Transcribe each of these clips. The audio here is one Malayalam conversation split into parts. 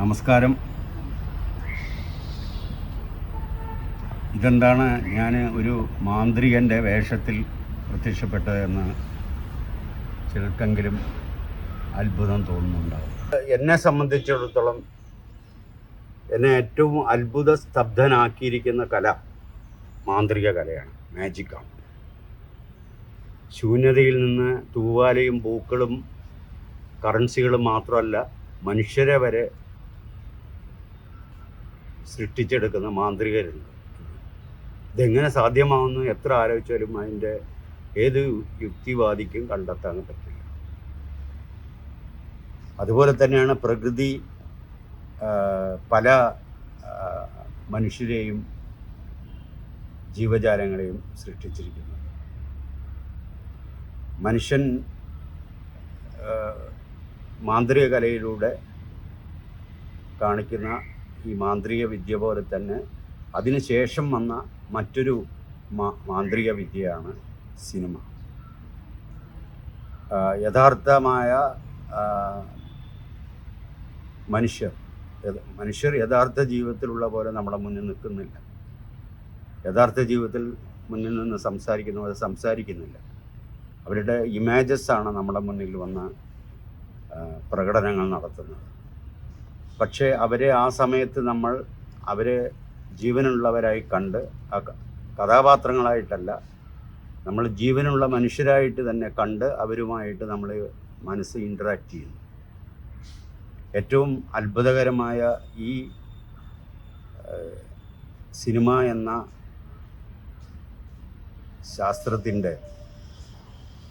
നമസ്കാരം. ഇതെന്താണ് ഞാൻ ഒരു മാന്ത്രികന്റെ വേഷത്തിൽ പ്രത്യക്ഷപ്പെട്ടതെന്ന് ചിലർക്കെങ്കിലും അത്ഭുതം തോന്നുന്നുണ്ടാവും. എന്നെ സംബന്ധിച്ചിടത്തോളം എന്നെ ഏറ്റവും അത്ഭുത സ്തബ്ധനാക്കിയിരിക്കുന്ന കല മാന്ത്രിക കലയാണ് മാജിക്കാണ് ശൂന്യതയിൽ നിന്ന് തൂവാലയും പൂക്കളും കറൻസികളും മാത്രമല്ല മനുഷ്യരെ വരെ സൃഷ്ടിച്ചെടുക്കുന്ന മാന്ത്രികരുണ്ട്. ഇതെങ്ങനെ സാധ്യമാവുന്നു? എത്ര ആലോചിച്ചാലും അതിന്റെ ഏത് യുക്തിവാദിക്കും കണ്ടെത്താൻ പറ്റില്ല. അതുപോലെ തന്നെയാണ് പ്രകൃതി പല മനുഷ്യരെയും ജീവജാലങ്ങളെയും സൃഷ്ടിച്ചിരിക്കുന്നത്. മനുഷ്യൻ മാന്ത്രിക കലയിലൂടെ കാണിക്കുന്ന ഈ മാന്ത്രിക വിദ്യ പോലെ തന്നെ അതിനുശേഷം വന്ന മറ്റൊരു മാന്ത്രിക വിദ്യയാണ് സിനിമ. യഥാർത്ഥമായ മനുഷ്യർ മനുഷ്യർ യഥാർത്ഥ ജീവിതത്തിലുള്ള പോലെ നമ്മുടെ മുന്നിൽ നിൽക്കുന്നില്ല. യഥാർത്ഥ ജീവിതത്തിൽ മുന്നിൽ നിന്ന് സംസാരിക്കുന്ന പോലെ സംസാരിക്കുന്നില്ല. അവരുടെ ഇമേജസ് ആണ് നമ്മുടെ മുന്നിൽ വന്ന പ്രകടനങ്ങൾ നടത്തുന്നത്. പക്ഷേ അവരെ ആ സമയത്ത് നമ്മൾ അവരെ ജീവനുള്ളവരായി കണ്ട് ആ കഥാപാത്രങ്ങളായിട്ടല്ല നമ്മൾ ജീവനുള്ള മനുഷ്യരായിട്ട് തന്നെ കണ്ട് അവരുമായിട്ട് നമ്മൾ മനസ്സ് ഇന്ററാക്റ്റ് ചെയ്യുന്നു. ഏറ്റവും അത്ഭുതകരമായ ഈ സിനിമ എന്ന ശാസ്ത്രത്തിന്റെ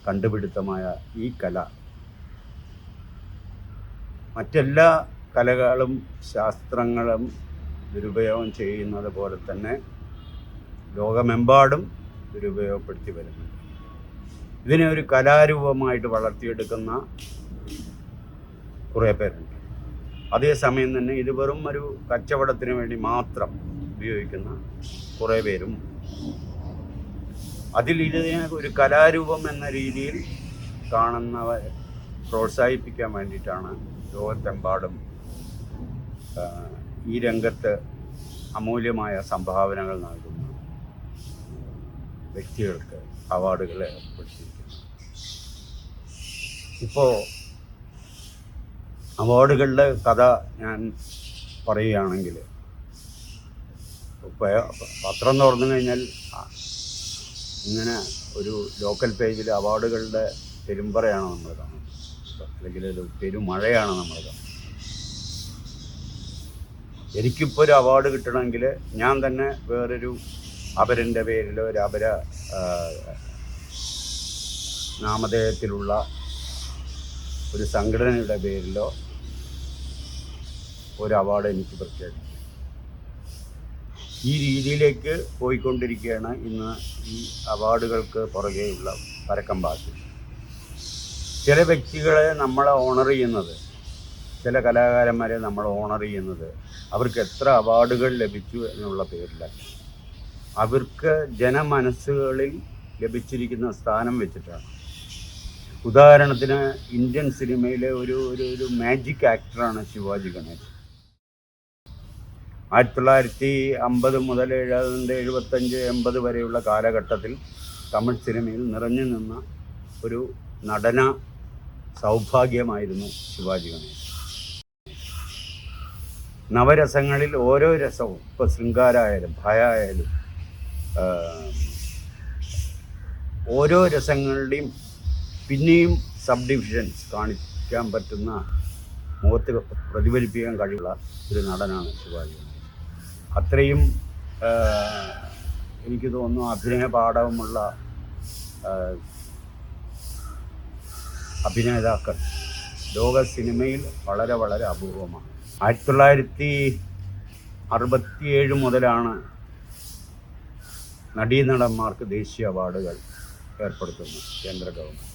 കണ്ടുപിടുത്തമായ ഈ കല മറ്റെല്ലാ കലകളും ശാസ്ത്രങ്ങളും ദുരുപയോഗം ചെയ്യുന്നത് പോലെ തന്നെ ലോകമെമ്പാടും ദുരുപയോഗപ്പെടുത്തി വരുന്നുണ്ട്. ഇതിനെ ഒരു കലാരൂപമായിട്ട് വളർത്തിയെടുക്കുന്ന കുറേ പേരുണ്ട്. അതേസമയം തന്നെ ഇത് വെറും ഒരു കച്ചവടത്തിന് വേണ്ടി മാത്രം ഉപയോഗിക്കുന്ന കുറേ പേരും അതിൽ ഇതിനെ ഒരു കലാരൂപം എന്ന രീതിയിൽ കാണുന്നവരെ പ്രോത്സാഹിപ്പിക്കാൻ വേണ്ടിയിട്ടാണ് ലോകത്തെമ്പാടും ഈ രംഗത്ത് അമൂല്യമായ സംഭാവനകൾ നൽകുന്ന വ്യക്തികൾക്ക് അവാർഡുകൾ ഏർപ്പെടുത്തിയിരിക്കുന്നു ഇപ്പോൾ അവാർഡുകളുടെ കഥ ഞാൻ പറയുകയാണെങ്കിൽ പത്രം തുറന്നു കഴിഞ്ഞാൽ ഇങ്ങനെ ഒരു ലോക്കൽ പേജിൽ അവാർഡുകളുടെ പെരുമ്പറയാണ് നമ്മൾ കാണുന്നത്. അല്ലെങ്കിൽ ഒരു പെരുമഴയാണ് നമ്മൾ കാണുന്നത്. എനിക്കിപ്പോൾ ഒരു അവാർഡ് കിട്ടണമെങ്കിൽ ഞാൻ തന്നെ വേറൊരു അപരന്റെ പേരിലോ ഒരു അപര നാമധേയത്തിലുള്ള ഒരു സംഘടനയുടെ പേരിലോ ഒരു അവാർഡ് എനിക്ക് പ്രഖ്യാപിക്കും ഈ രീതിയിലേക്ക് പോയിക്കൊണ്ടിരിക്കുകയാണ് ഇന്ന് ഈ അവാർഡുകൾക്ക് പുറകെയുള്ള പരക്കം പാട്ട് ചില വ്യക്തികളെ നമ്മളെ ഓണർ ചെയ്യുന്നത് ചില കലാകാരന്മാരെ നമ്മൾ ഓണർ ചെയ്യുന്നത് അവർക്ക് എത്ര അവാർഡുകൾ ലഭിച്ചു എന്നുള്ള പേരിലാണ് അവർക്ക് ജനമനസ്സുകളിൽ ലഭിച്ചിരിക്കുന്ന സ്ഥാനം വെച്ചിട്ടാണ്. ഉദാഹരണത്തിന് ഇന്ത്യൻ സിനിമയിലെ ഒരു ഒരു ഒരു മാജിക് ആക്ടറാണ് ശിവാജി ഗണേശൻ. ആയിരത്തി തൊള്ളായിരത്തി അമ്പത് മുതൽ എഴുപത് എഴുപത്തഞ്ച് എൺപത് വരെയുള്ള കാലഘട്ടത്തിൽ തമിഴ് സിനിമയിൽ നിറഞ്ഞു നിന്ന ഒരു നടന സൗഭാഗ്യമായിരുന്നു ശിവാജി ഗണേശൻ. നവരസങ്ങളിൽ ഓരോ രസവും. ഇപ്പോൾ ശൃംഗാരായാലും ഭയായാലും ഓരോ രസങ്ങളുടെയും പിന്നെയും സബ് ഡിവിഷൻസ് കാണിക്കാൻ പറ്റുന്ന മുഖത്ത് പ്രതിഫലിപ്പിക്കാൻ കഴിവുള്ള ഒരു നടനാണ് ശിവാജി. അത്രയും എനിക്ക് തോന്നുന്നു അഭിനയ പാഠവുമുള്ള അഭിനേതാക്കൾ. ലോക സിനിമയിൽ വളരെ വളരെ അപൂർവമാണ്. ആയിരത്തി തൊള്ളായിരത്തി അറുപത്തിയേഴ് മുതലാണ് നടീനടന്മാർക്ക് ദേശീയ അവാർഡുകൾ ഏർപ്പെടുത്തുന്നത് കേന്ദ്ര ഗവൺമെന്റ്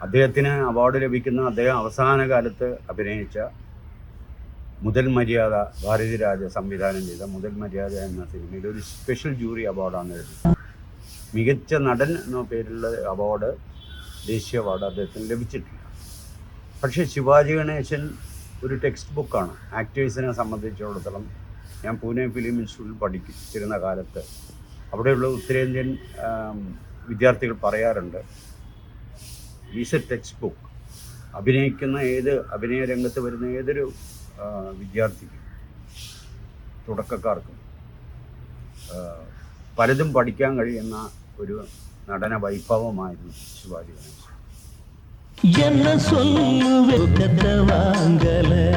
അദ്ദേഹത്തിന് അവാർഡ് ലഭിക്കുന്ന അദ്ദേഹം അവസാന കാലത്ത് അഭിനയിച്ച മുതൽ മര്യാദ ഭാരതിരാജ സംവിധാനം ചെയ്ത മുതൽ മര്യാദ എന്ന സിനിമയിൽ ഒരു സ്പെഷ്യൽ ജൂറി അവാർഡാണ് എഴുതുന്നത് മികച്ച നടൻ എന്ന പേരിലുള്ള അവാർഡ് ദേശീയ അവാർഡ് അദ്ദേഹത്തിന് ലഭിച്ചിട്ടില്ല. പക്ഷേ ശിവാജി ഗണേശൻ ഒരു ടെക്സ്റ്റ് ബുക്കാണ് ആക്ടേഴ്സിനെ സംബന്ധിച്ചിടത്തോളം ഞാൻ പൂനെ ഫിലിം ഇൻസ്റ്റിറ്റ്യൂട്ടിൽ പഠിച്ചിരുന്ന കാലത്ത് അവിടെയുള്ള ഉത്തരേന്ത്യൻ വിദ്യാർത്ഥികൾ പറയാറുണ്ട് ഈസ് എ ടെക്സ്റ്റ് ബുക്ക് അഭിനയിക്കുന്ന ഏത് അഭിനയ രംഗത്ത് വരുന്ന ഏതൊരു വിദ്യാർത്ഥിക്കും തുടക്കക്കാർക്കും പലതും പഠിക്കാൻ കഴിയുന്ന ഒരു നടന വൈഭവമായിരുന്നു ശിവാജി ഗണേശൻ. என்ன சொல்லுவே கத்த வாங்கல?